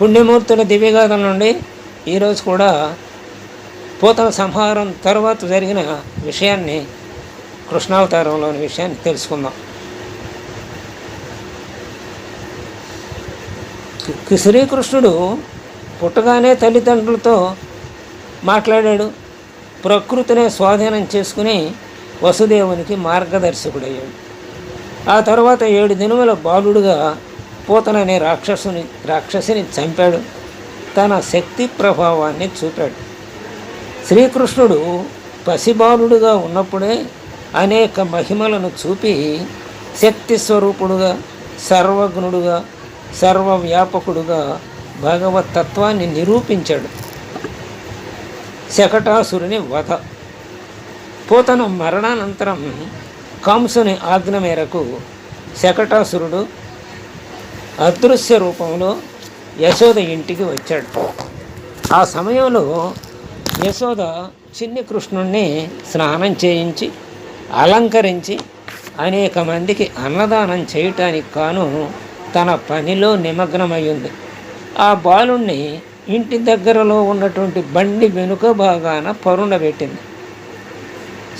పుణ్యమూర్తుల దివ్యగాథల నుండి ఈరోజు కూడా పూతల సంహారం తర్వాత జరిగిన విషయాన్ని కృష్ణావతారంలోని విషయాన్ని తెలుసుకుందాం. కి- శ్రీకృష్ణుడు పుట్టగానే తల్లిదండ్రులతో మాట్లాడాడు. ప్రకృతినే స్వాధీనం చేసుకుని వసుదేవునికి మార్గదర్శకుడయ్యాడు. ఆ తర్వాత ఏడు దినముల బాలుడుగా పూతననే రాక్షసుని రాక్షసిని చంపాడు. తన శక్తి ప్రభావాన్ని చూపాడు. శ్రీకృష్ణుడు పసిబాలుడుగా ఉన్నప్పుడే అనేక మహిమలను చూపి శక్తి స్వరూపుడుగా సర్వజ్ఞుడుగా సర్వవ్యాపకుడుగా భగవత్ తత్వాన్ని నిరూపించాడు. శకటాసురుని వధ. పోతను మరణానంతరం కంసుని ఆజ్ఞ మేరకు శకటాసురుడు అదృశ్య రూపంలో యశోద ఇంటికి వచ్చాడు. ఆ సమయంలో యశోద చిన్ని కృష్ణుణ్ణి స్నానం చేయించి అలంకరించి అనేక మందికి అన్నదానం చేయటానికి కాను తన పనిలో నిమగ్నమయ్యింది. ఆ బాలుణ్ణి ఇంటి దగ్గరలో ఉన్నటువంటి బండి వెనుక భాగాన పరుండబెట్టింది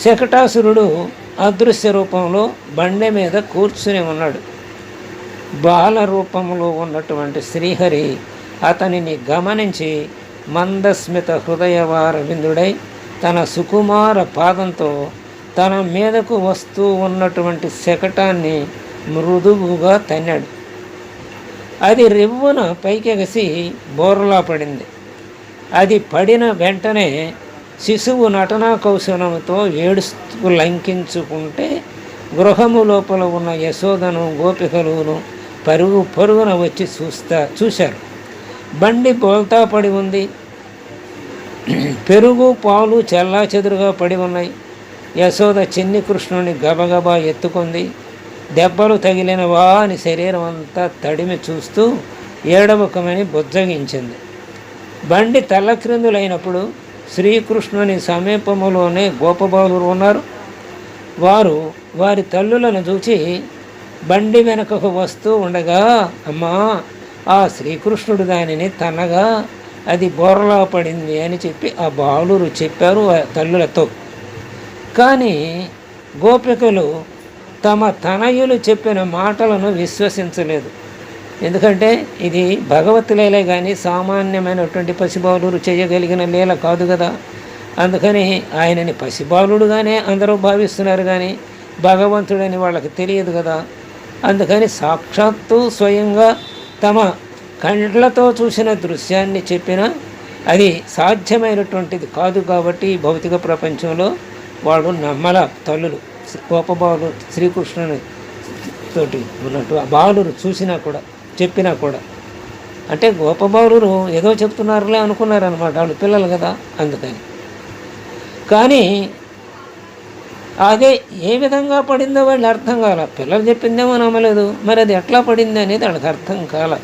శకటాసురుడు అదృశ్య రూపంలో బండి మీద కూర్చుని ఉన్నాడు. బాల రూపంలో ఉన్నటువంటి శ్రీహరి అతనిని గమనించి మందస్మిత హృదయవారవిందుడై తన సుకుమార పాదంతో తన మీదకు వస్తూ ఉన్నటువంటి శకటాన్ని మృదువుగా తన్నాడు. అది రివ్వున పైకెగసి బోర్లా పడింది. అది పడిన వెంటనే శిశువు నటనా కౌశలంతో ఏడుస్తూ లంకించుకుంటే గృహము లోపల ఉన్న యశోదను గోపికలును పరుగు పరుగున వచ్చి చూస్తా చూశారు. బండి బోల్తా పడి ఉంది. పెరుగు పాలు చెల్లా చెదురుగా పడి ఉన్నాయి. యశోద చిన్ని కృష్ణుని గబగబా ఎత్తుకుంది. దెబ్బలు తగిలినవా అని శరీరం అంతా తడిమి చూస్తూ ఏడముఖమని బుజ్జగించింది. బండి తల్లక్రిందులైనప్పుడు శ్రీకృష్ణుని సమీపములోనే గోపబాలురు ఉన్నారు. వారు వారి తల్లులను చూచి బండి వెనకకు వస్తూ ఉండగా అమ్మా ఆ శ్రీకృష్ణుడు దానిని తనగా అది బోర్లా పడింది అని చెప్పి ఆ బాలురు చెప్పారు తల్లులతో. కానీ గోపికలు తమ తనయులు చెప్పిన మాటలను విశ్వసించలేదు. ఎందుకంటే ఇది భగవత్ లీలే కానీ సామాన్యమైనటువంటి పసిబాలుడు చేయగలిగిన లీల కాదు కదా. అందుకని ఆయనని పసిబాలుడుగానే అందరూ భావిస్తున్నారు కానీ భగవంతుడని వాళ్ళకి తెలియదు కదా. అందుకని సాక్షాత్తు స్వయంగా తమ కండ్లతో చూసిన దృశ్యాన్ని చెప్పిన అది సాధ్యమైనటువంటిది కాదు కాబట్టి ఈ భౌతిక ప్రపంచంలో వాడు నమ్మల తల్లులు గోపబాలు శ్రీకృష్ణుని తోటి ఉన్నట్టు ఆ బాలురు చూసినా కూడా చెప్పినా కూడా. అంటే గోపబాలురు ఏదో చెప్తున్నారులే అనుకున్నారనమాట వాళ్ళు పిల్లలు కదా అందుకని. కానీ అదే ఏ విధంగా పడిందో వాళ్ళు అర్థం కాల. పిల్లలు చెప్పిందేమో నమ్మలేదు. మరి అది ఎట్లా పడింది అనేది వాళ్ళకి అర్థం కాల.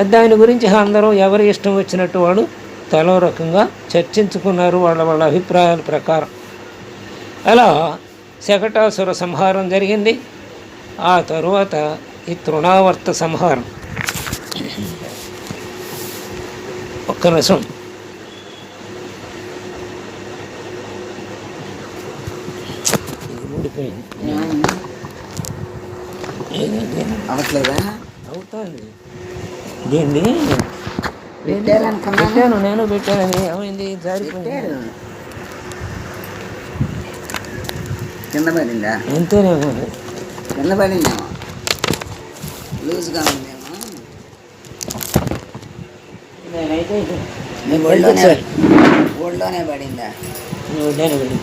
దాని గురించి అందరూ ఎవరి ఇష్టం వచ్చినట్టు వాడు తలో రకంగా చర్చించుకున్నారు వాళ్ళ వాళ్ళ అభిప్రాయాల ప్రకారం. అలా శకటాసుర సంహారం జరిగింది. ఆ తరువాత ఈ తృణావర్త సంహారం. ఒక్క నిమిషం. ఏదండి అవట్లేదా? అవుతుంది. దీన్ని పెట్టాను నేను పెట్టానని ఏమైంది? జారిపోయింది. కింద పడిందా? ఎంతేనేమో కింద. పడిందేమో? లూజ్గా ఉందేమో? నేనైతే ఒళ్ళోనే ఒళ్ళోనే పడిందా? వెళ్ళి అది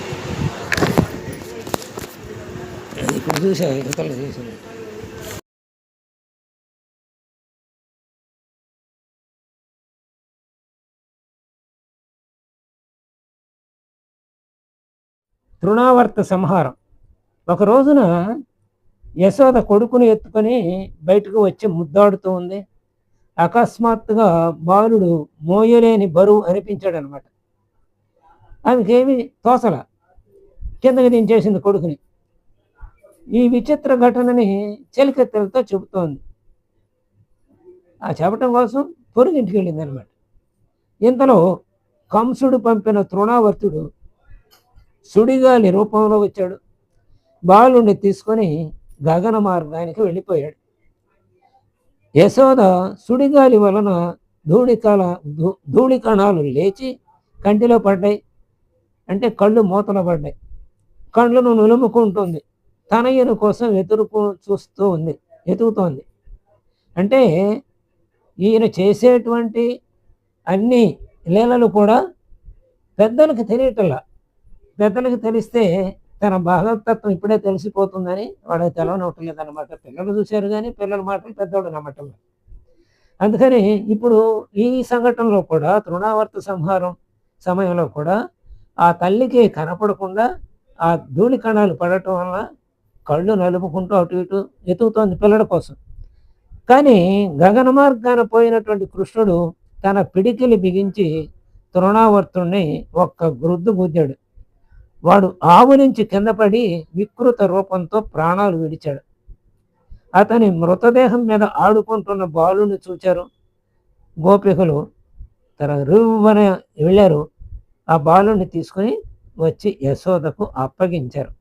ఇప్పుడు చూసా ఇవతల చూసాను తృణావర్త సంహారం. ఒక రోజున యశోద కొడుకుని ఎత్తుకొని బయటకు వచ్చి ముద్దాడుతూ ఉంది. అకస్మాత్తుగా బాలుడు మోయలేని బరువు అనిపించాడు అనమాట ఆమెకేమి తోసల. కిందకి దించేసింది కొడుకుని. ఈ విచిత్ర ఘటనని చెలికెత్తలతో చెబుతోంది. ఆ చెప్పటం కోసం పొరుగింటికి వెళ్ళింది అనమాట ఇంతలో కంసుడు పంపిన తృణావర్తుడు సుడిగాలి రూపంలో వచ్చాడు. బాలుని తీసుకొని గగన మార్గానికి వెళ్ళిపోయాడు. యశోద సుడిగాలి వలన ధూళికాల ధూళి కణాలు లేచి కంటిలో పడ్డాయి. అంటే కళ్ళు మూతలో పడ్డాయి. కళ్ళను నులుముకుంటుంది. తనయ్యను కోసం వెతురుకు చూస్తూ ఉంది వెతుకుతోంది అంటే ఈయన చేసేటువంటి అన్ని లీలలు కూడా పెద్దలకు తెలియటల్లా పెద్దలకు తెలిస్తే తన భాగవతత్వం ఇప్పుడే తెలిసిపోతుందని వాడికి తెలవనవట్లేదు అనమాట పిల్లలు చూశారు కానీ పిల్లల మాటలు పెద్దవాడు నమ్మటం లేదు. అందుకని ఇప్పుడు ఈ సంఘటనలో కూడా తృణావర్త సంహారం సమయంలో కూడా ఆ తల్లికి కనపడకుండా ఆ ధూళి కణాలు పడటం వల్ల కళ్ళు నలుపుకుంటూ అటు ఇటు ఎతుకుతోంది పిల్లల కోసం. కానీ గగన మార్గాన పోయినటువంటి కృష్ణుడు తన పిడికిలి బిగించి తృణావర్తుణ్ణి ఒక్క గురుద్దు గుద్దాడు. వాడు ఆవు నుంచి కింద పడి వికృత రూపంతో ప్రాణాలు విడిచాడు. అతని మృతదేహం మీద ఆడుకుంటున్న బాలుని చూచారు. గోపికలు తన రువ్వన వెళ్ళారు. ఆ బాలుని తీసుకుని వచ్చి యశోదకు అప్పగించారు.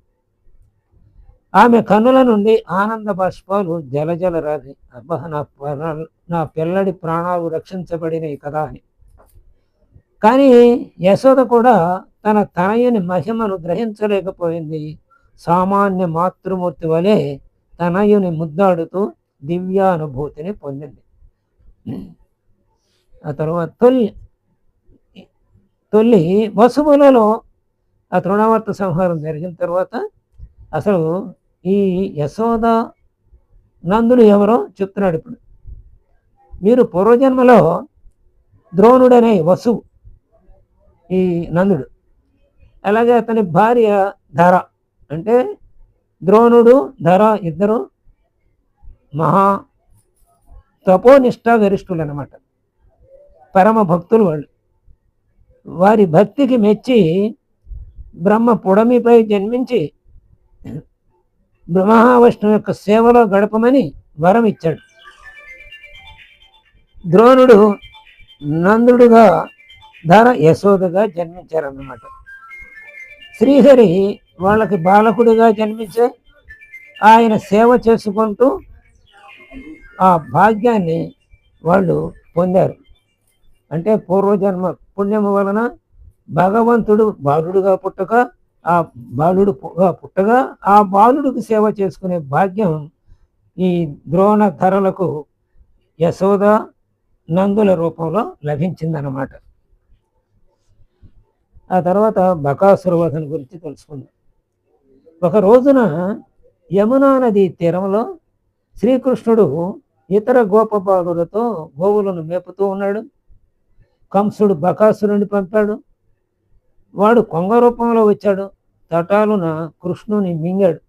ఆమె కనుల నుండి ఆనంద బాష్పాలు జలజల రాది అబ్బా నా నా పిల్లడి ప్రాణాలు రక్షించబడినాయి కదా అని కానీ యశోద కూడా తన తనయుని మహిమను గ్రహించలేకపోయింది. సామాన్య మాతృమూర్తి వలె తనయుని ముద్దాడుతూ దివ్యానుభూతిని పొందింది. ఆ తర్వాత తొలి తొలి వసువులలో ఆ తృణవర్త సంహారం జరిగిన తర్వాత అసలు ఈ యశోద నందులు ఎవరో చెప్తున్నాడు ఇప్పుడు. మీరు పూర్వజన్మలో ద్రోణుడనే వసువు ఈ నందుడు. అలాగే అతని భార్య ధర అంటే ద్రోణుడు ధర ఇద్దరు మహా తపోనిష్ట గరిష్ఠులు అనమాట పరమ భక్తులు వాళ్ళు. వారి భక్తికి మెచ్చి బ్రహ్మ పుడమిపై జన్మించి బ్రహ్మవిష్ణు యొక్క సేవలో గడపమని వరం ఇచ్చాడు. ద్రోణుడు నందుడుగా ధర యశోదగా జన్మించారన్నమాట. శ్రీహరి వాళ్ళకి బాలకుడిగా జన్మించే ఆయన సేవ చేసుకుంటూ ఆ భాగ్యాన్ని వాళ్ళు పొందారు. అంటే పూర్వజన్మ పుణ్యము వలన భగవంతుడు బాలుడుగా పుట్టక ఆ బాలుడు పుట్టగా ఆ బాలుడికి సేవ చేసుకునే భాగ్యం ఈ ద్రోణ ధరలకు యశోద నందుల రూపంలో లభించిందన్నమాట. ఆ తర్వాత బకాసురవధన గురించి తెలుసుకుందాం. ఒక రోజున యమునా నది తీరంలో శ్రీకృష్ణుడు ఇతర గోపబాలులతో గోవులను మేపుతూ ఉన్నాడు. కంసుడు బకాసురుని పంపాడు. వాడు కొంగ రూపంలో వచ్చాడు. తటాలున కృష్ణుని మింగాడు.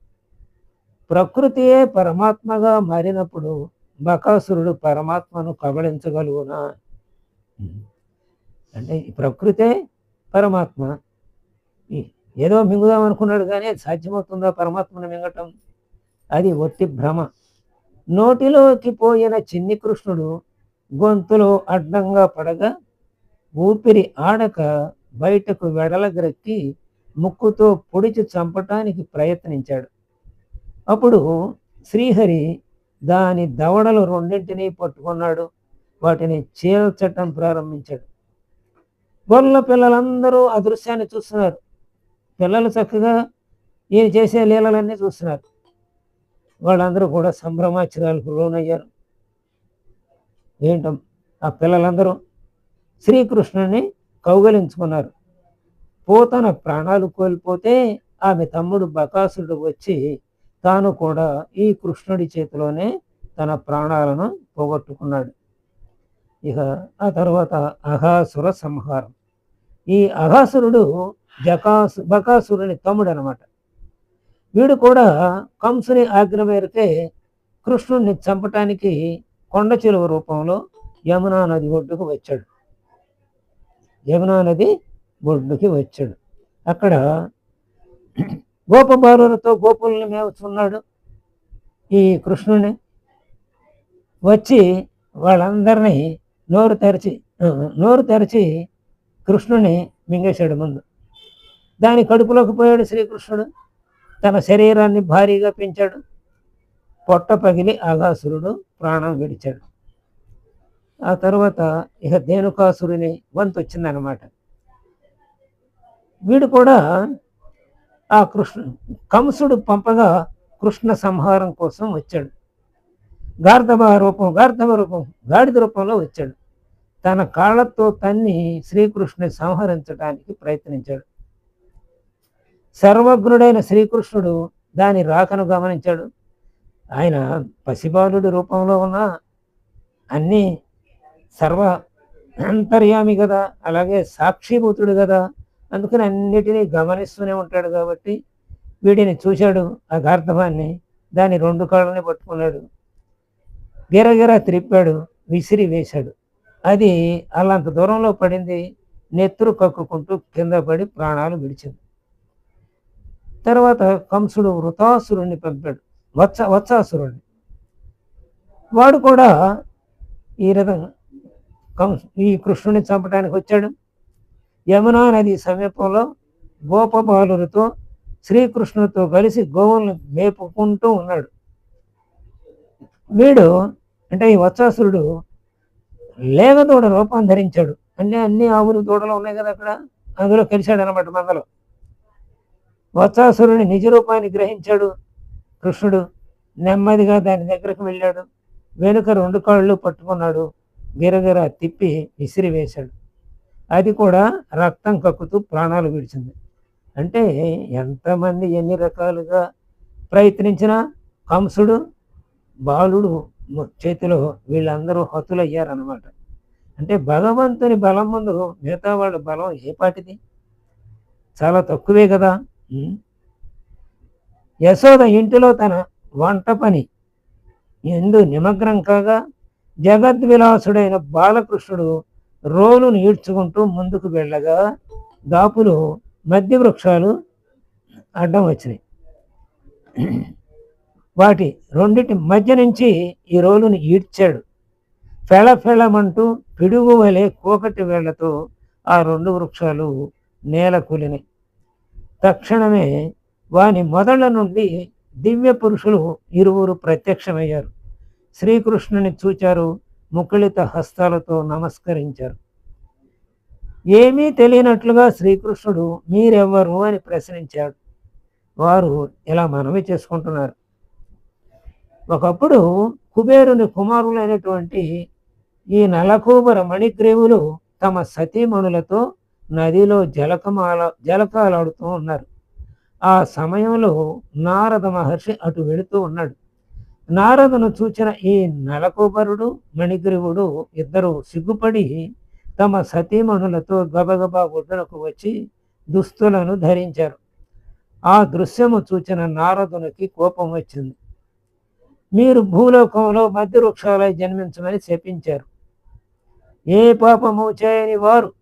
ప్రకృతియే పరమాత్మగా మారినప్పుడు బకాసురుడు పరమాత్మను కబళించగలుగునా? అంటే ప్రకృతే పరమాత్మ. ఈ- ఏదో మింగుదాం అనుకున్నాడు కానీ సాధ్యమవుతుందా పరమాత్మను మింగటం? అది ఒట్టి భ్రమ. నోటిలోకి పోయిన చిన్ని కృష్ణుడు గొంతులో అడ్డంగా పడగా ఊపిరి ఆడక బయటకు వెడలగ్రక్కి ముక్కుతో పొడిచి చంపటానికి ప్రయత్నించాడు. అప్పుడు శ్రీహరి దాని దవడలు రెండింటినీ పట్టుకున్నాడు. వాటిని చీల్చటం ప్రారంభించాడు. వల్ల పిల్లలందరూ ఆ దృశ్యాన్ని చూస్తున్నారు. పిల్లలు చక్కగా ఈయన చేసే లీలలన్నీ చూస్తున్నారు. వాళ్ళందరూ కూడా సంభ్రమాచరాలకు లోనయ్యారు. ఏంటం? ఆ పిల్లలందరూ శ్రీకృష్ణుని కౌగలించుకున్నారు. పోతన ప్రాణాలు కోల్పోతే ఆమె తమ్ముడు బకాసుడు వచ్చి తాను కూడా ఈ కృష్ణుడి చేతిలోనే తన ప్రాణాలను పోగొట్టుకున్నాడు. ఇక ఆ తర్వాత అఘాసుర సంహారం. ఈ అఘాసురుడు జకాసు బకాసురుని తమ్ముడు అనమాట వీడు కూడా కంసుని ఆజ్ఞ మేరకే కృష్ణుడిని చంపటానికి కొండ చెరువు రూపంలో యమునా నది ఒడ్డుకు వచ్చాడు. యమునా నది బొడ్డుకి వచ్చాడు. అక్కడ గోపబారులతో గోపుల్ని మేవుతున్నాడు ఈ కృష్ణుని. వచ్చి వాళ్ళందరినీ నోరు తెరిచి నోరు తెరిచి కృష్ణుని మింగేశాడు ముందు. దాని కడుపులోకి పోయాడు శ్రీకృష్ణుడు. తన శరీరాన్ని భారీగా పెంచాడు. పొట్ట పగిలి ఆగాసురుడు ప్రాణం విడిచాడు. ఆ తర్వాత ఇక ధేనుకాసురుని వంతు వచ్చిందనమాట వీడు కూడా ఆ కృష్ణ కంసుడు పంపగా కృష్ణ సంహారం కోసం వచ్చాడు. గార్ధవ రూపం గార్ధవ రూపం గాడిద రూపంలో వచ్చాడు. తన కాళ్ళతో తన్ని శ్రీకృష్ణుని సంహరించడానికి ప్రయత్నించాడు. సర్వజ్ఞుడైన శ్రీకృష్ణుడు దాని రాకను గమనించాడు. ఆయన పసిబాలుడి రూపంలో ఉన్న అన్ని సర్వ అంతర్యామి కదా అలాగే సాక్షిభూతుడు కదా అందుకని అన్నిటినీ గమనిస్తూనే ఉంటాడు కాబట్టి వీడిని చూశాడు ఆ గార్ధవాన్ని. దాని రెండు కాళ్ళని పట్టుకున్నాడు. గిరగిర త్రిప్పాడు విసిరి వేశాడు. అది అలాంత దూరంలో పడింది నెత్తురు కక్కుకుంటూ కింద పడి ప్రాణాలు విడిచింది. తర్వాత కంసుడు వృతాసురుణ్ణి పంపాడు వత్స వత్సాసురుణ్ణి. వాడు కూడా ఈ రకంగా కంస్ ఈ కృష్ణుని చంపడానికి వచ్చాడు. యమునా నది సమీపంలో గోపబాలులతో శ్రీకృష్ణుడితో కలిసి గోవులను మేపుకుంటూ ఉన్నాడు. వీడు అంటే ఈ వత్సాసురుడు లేగదూడ రూపం ధరించాడు. అంటే అన్ని ఆవులు దూడలు ఉన్నాయి కదా అక్కడ? అందులో కలిశాడు అనమాట మందలో వత్సాసురుని నిజ రూపాన్ని గ్రహించాడు కృష్ణుడు. నెమ్మదిగా దాని దగ్గరకు వెళ్ళాడు. వెనుక రెండు కాళ్ళు పట్టుకున్నాడు. గిరగిర తిప్పి విసిరివేశాడు అది కూడా రక్తం కక్కుతూ ప్రాణాలు విడిచింది. అంటే ఎంతమంది ఎన్ని రకాలుగా ప్రయత్నించినా కంసుడు బాలుడు చేతిలో వీళ్ళందరూ హతులయ్యారనమాట అంటే భగవంతుని బలం ముందు మిగతా వాళ్ళ బలం ఏపాటిది చాలా తక్కువే కదా. యశోద ఇంటిలో తన వంట పని ఎందు నిమగ్నం కాగా జగద్విలాసుడైన బాలకృష్ణుడు రోలును ఈడ్చుకుంటూ ముందుకు వెళ్ళగా దాపులు మధ్య వృక్షాలు అడ్డం వచ్చినాయి. వాటి రెండిటి మధ్య నుంచి ఈ రోలును ఈడ్చాడు. ఫెళఫెళమంటూ పిడుగు వలె కోకటి వేళ్ళతో ఆ రెండు వృక్షాలు నేల కూలినాయి. తక్షణమే వాని మొదళ్ళ నుండి దివ్య పురుషులు ఇరువురు ప్రత్యక్షమయ్యారు. శ్రీకృష్ణుని చూచారు ముకుళిత హస్తాలతో నమస్కరించారు. ఏమీ తెలియనట్లుగా శ్రీకృష్ణుడు మీరెవ్వరు? అని ప్రశ్నించాడు. వారు ఇలా మనవి చేసుకుంటున్నారు. ఒకప్పుడు కుబేరుని కుమారులైనటువంటి ఈ నలకూబర మణిగ్రీవులు తమ సతీమణులతో నదిలో జలకమాల జలకాలాడుతూ ఉన్నారు. ఆ సమయంలో నారద మహర్షి అటు వెళుతూ ఉన్నాడు. నారదును చూచిన ఈ నలకూబరుడు మణిగ్రీవుడు ఇద్దరు సిగ్గుపడి తమ సతీమణులతో గబగబా ఒడ్డునకు వచ్చి దుస్తులను ధరించారు. ఆ దృశ్యము చూచిన నారదునికి కోపం వచ్చింది. మీరు భూలోకంలో మధ్య వృక్షాలై జన్మించమని శపించారు. ఏ పాపము చేయని వారు?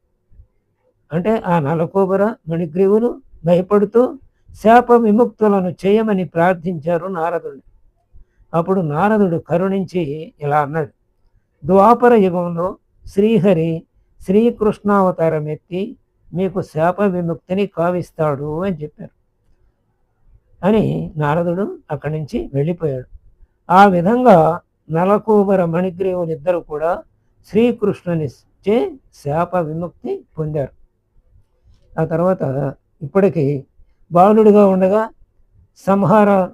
అంటే ఆ నలకోబర మణిగ్రీవులు భయపడుతూ శాప విముక్తులను చేయమని ప్రార్థించారు నారదుడు. అప్పుడు నారదుడు కరుణించి ఇలా అన్నాడు. ద్వాపర యుగంలో శ్రీహరి శ్రీకృష్ణావతారం ఎత్తి మీకు శాప విముక్తిని కావిస్తాడు అని చెప్పారు. అని నారదుడు అక్కడి నుంచి వెళ్ళిపోయాడు. ఆ విధంగా నలకూబర మణిగ్రీవులిద్దరూ కూడా శ్రీకృష్ణుని చే శాప విముక్తి పొందారు. ఆ తర్వాత ఇప్పటికీ బాలుడిగా ఉండగా సంహార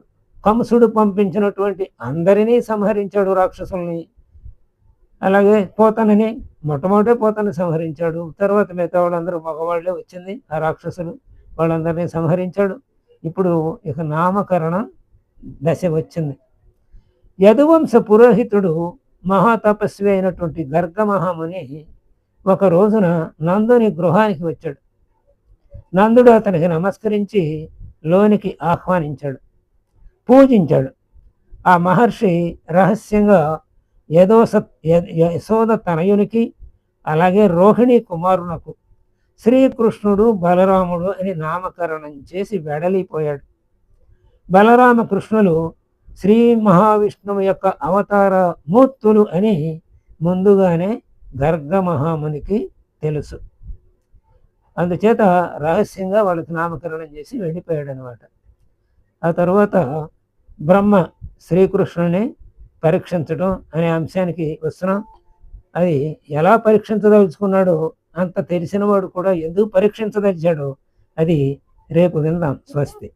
కంసుడు పంపించినటువంటి అందరినీ సంహరించాడు రాక్షసుల్ని. అలాగే పోతనని మొట్టమొదటే పోతని సంహరించాడు. తర్వాత మిగతా వాళ్ళందరూ మగవాళ్ళే వచ్చింది ఆ రాక్షసులు వాళ్ళందరినీ సంహరించాడు. ఇప్పుడు ఇక నామకరణ దశ వచ్చింది. యదువంశ పురోహితుడు మహాతపస్వి అయినటువంటి గర్గ మహాముని ఒక రోజున నందుని గృహానికి వచ్చాడు. నందుడు అతనికి నమస్కరించి లోనికి ఆహ్వానించాడు. పూజించాడు. ఆ మహర్షి రహస్యంగా యదో సత్ యశోద తనయునికి అలాగే రోహిణి కుమారునకు శ్రీకృష్ణుడు బలరాముడు అని నామకరణం చేసి వెడలిపోయాడు. బలరామకృష్ణులు శ్రీ మహావిష్ణువు యొక్క అవతార మూర్తులు అని ముందుగానే గర్గ మహామునికి తెలుసు. అందుచేత రహస్యంగా వాళ్ళకి నామకరణం చేసి వెళ్ళిపోయాడు అనమాట ఆ తర్వాత బ్రహ్మ శ్రీకృష్ణుని పరీక్షించడం అనే అంశానికి వస్తున్నాం. అది ఎలా పరీక్షించదలుచుకున్నాడో అంత తెలిసినవాడు కూడా ఎందుకు పరీక్షించదలిచాడో అది రేపు విందాం. స్వస్తి.